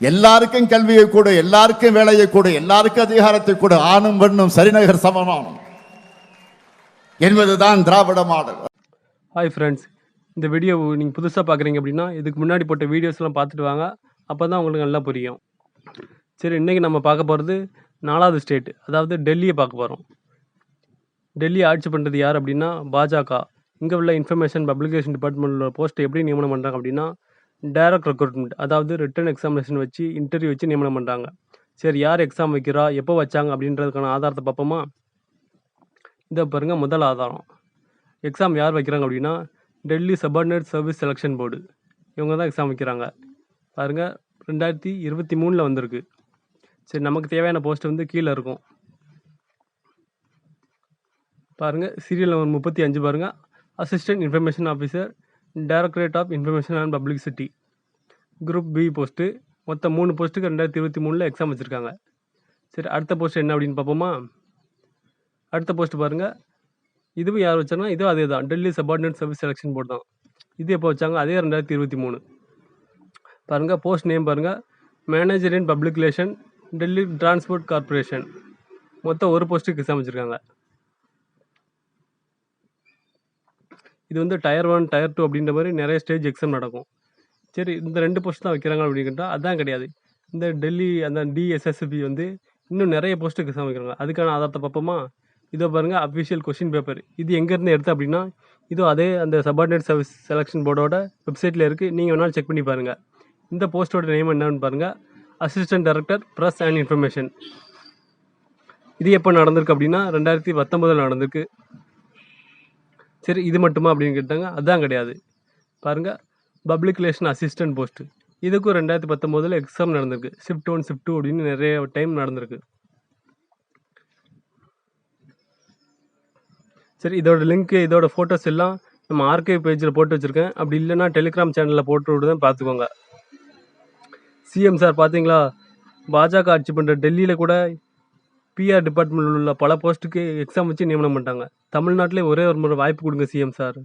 எல்லாருக்கும் கல்வியை கொடு எல்லாருக்கும் வேலையை கொடு எல்லாருக்கும் அதிகாரத்தை கொடு. ஆணும் பெண்ணும் சரிநகர் சமமானம் என்பதுதான் திராவிட மாடல். ஹாய் ஃப்ரெண்ட்ஸ் இந்த வீடியோ நீங்கள் புதுசாக பார்க்குறீங்க அப்படின்னா இதுக்கு முன்னாடி போட்ட வீடியோஸ்லாம் பார்த்துட்டு வாங்க. அப்போ தான் உங்களுக்கு நல்லா புரியும். சரி இன்றைக்கி நம்ம பார்க்க போகிறது நாலாவது ஸ்டேட் அதாவது டெல்லியை பார்க்க போகிறோம் டெல்லி ஆட்சி பண்ணுறது யார் அப்படின்னா பாஜக. இங்கே உள்ள இன்ஃபர்மேஷன் பப்ளிகேஷன் டிபார்ட்மெண்ட்டில் போஸ்ட் எப்படி நியமனம் பண்ணுறாங்க அப்படின்னா டைரக்ட் ரெக்ரூட்மெண்ட் அதாவது ரிட்டன் எக்ஸாமினேஷன் வச்சு இன்டர்வியூ வச்சு நியமனம் பண்ணுறாங்க சரி யார் எக்ஸாம் வைக்கிறா எப்போ வச்சாங்க அப்படின்றதுக்கான ஆதாரத்தை பார்ப்போமா? இதை பாருங்க முதல் ஆதாரம். எக்ஸாம் யார் வைக்கிறாங்க அப்படின்னா Delhi subordinate service selection board இவங்க தான் எக்ஸாம் வைக்கிறாங்க. பாருங்க ரெண்டாயிரத்தி இருபத்தி மூணில் வந்திருக்கு. சரி நமக்கு தேவையான போஸ்ட் வந்து கீழே இருக்கும். பாருங்க சீரியல் நம்பர் முப்பத்தி அஞ்சு பாருங்க. Assistant information officer directorate of information and publicity group B post மொத்தம் மூணு போஸ்ட்டுக்கு ரெண்டாயிரத்தி இருபத்தி மூணில் எக்ஸாம் வச்சுருக்காங்க. சரி அடுத்த போஸ்ட் என்ன அப்படின்னு பார்ப்போமா? அடுத்த போஸ்ட் பாருங்கள் இதுவும் யார் வச்சாங்கன்னா இதுவும் அதே தான். Delhi subordinate service selection board தான். இது எப்போ வச்சாங்க? அதே ரெண்டாயிரத்தி இருபத்தி மூணு. பாருங்கள் போஸ்ட் நேம் பாருங்கள் manager in public relation Delhi transport corporation மொத்தம் ஒரு போஸ்ட்டுக்கு எக்ஸாம் வச்சுருக்காங்க. இது வந்து டயர் ஒன் டயர் டூ அப்படின்ற மாதிரி நிறைய ஸ்டேஜ் எக்ஸாம் நடக்கும். சரி இந்த ரெண்டு போஸ்ட் தான் வைக்கிறாங்க அப்படின்னு கேட்டால் அதான் கிடையாது. இந்த டெல்லி அந்த டிஎஸ்எஸ்பி வந்து இன்னும் நிறைய போஸ்ட்டுக்கு எக்ஸாம் வைக்கிறாங்க. அதுக்கான ஆதாரத்தை பார்ப்போமா? இதோ பாருங்கள் அஃபிஷியல் கொஷின் பேப்பர் இது எங்கேருந்து எடுத்து அப்படின்னா இதோ அதே அந்த சபார்டினேட் சர்வீஸ் செலெக்ஷன் போர்டோட வெப்சைட்டில் இருக்குது நீங்கள் வேணாலும் செக் பண்ணி பாருங்கள் இந்த போஸ்ட்டோட நேம் என்னன்னு பாருங்கள் assistant director press and information இது எப்போ நடந்திருக்கு அப்படின்னா ரெண்டாயிரத்தி பத்தொம்போதில் நடந்திருக்கு. சரி இது மட்டுமா அப்படின்னு கேட்டாங்க. அதான் கிடையாது. பாருங்கள் பப்ளிக் ரிலேஷன் அசிஸ்டன்ட் போஸ்ட்டு இதுக்கும் ரெண்டாயிரத்தி பத்தொம்போதில் எக்ஸாம் நடந்திருக்கு. ஷிஃப்ட் ஒன் ஷிஃப்ட் டூ அப்படின்னு நிறைய டைம் நடந்திருக்கு. சரி இதோட லிங்க் இதோட ஃபோட்டோஸ் எல்லாம் நம்ம ஆர்கைவ் பேஜில் போட்டு வச்சுருக்கேன். அப்படி இல்லைன்னா டெலிகிராம் சேனலில் போட்டு விடுதான் பார்த்துக்கோங்க. சிஎம் சார் பார்த்தீங்களா பாஜக ஆட்சி பண்ணுற டெல்லியில் கூட பிஆர் டிபார்ட்மெண்ட்டில் உள்ள பல போஸ்ட்டுக்கு எக்ஸாம் வச்சு நியமனம் பண்ணிட்டாங்க. தமிழ்நாட்டிலே ஒரே ஒரு முறை வாய்ப்பு கொடுங்க சிஎம் சார்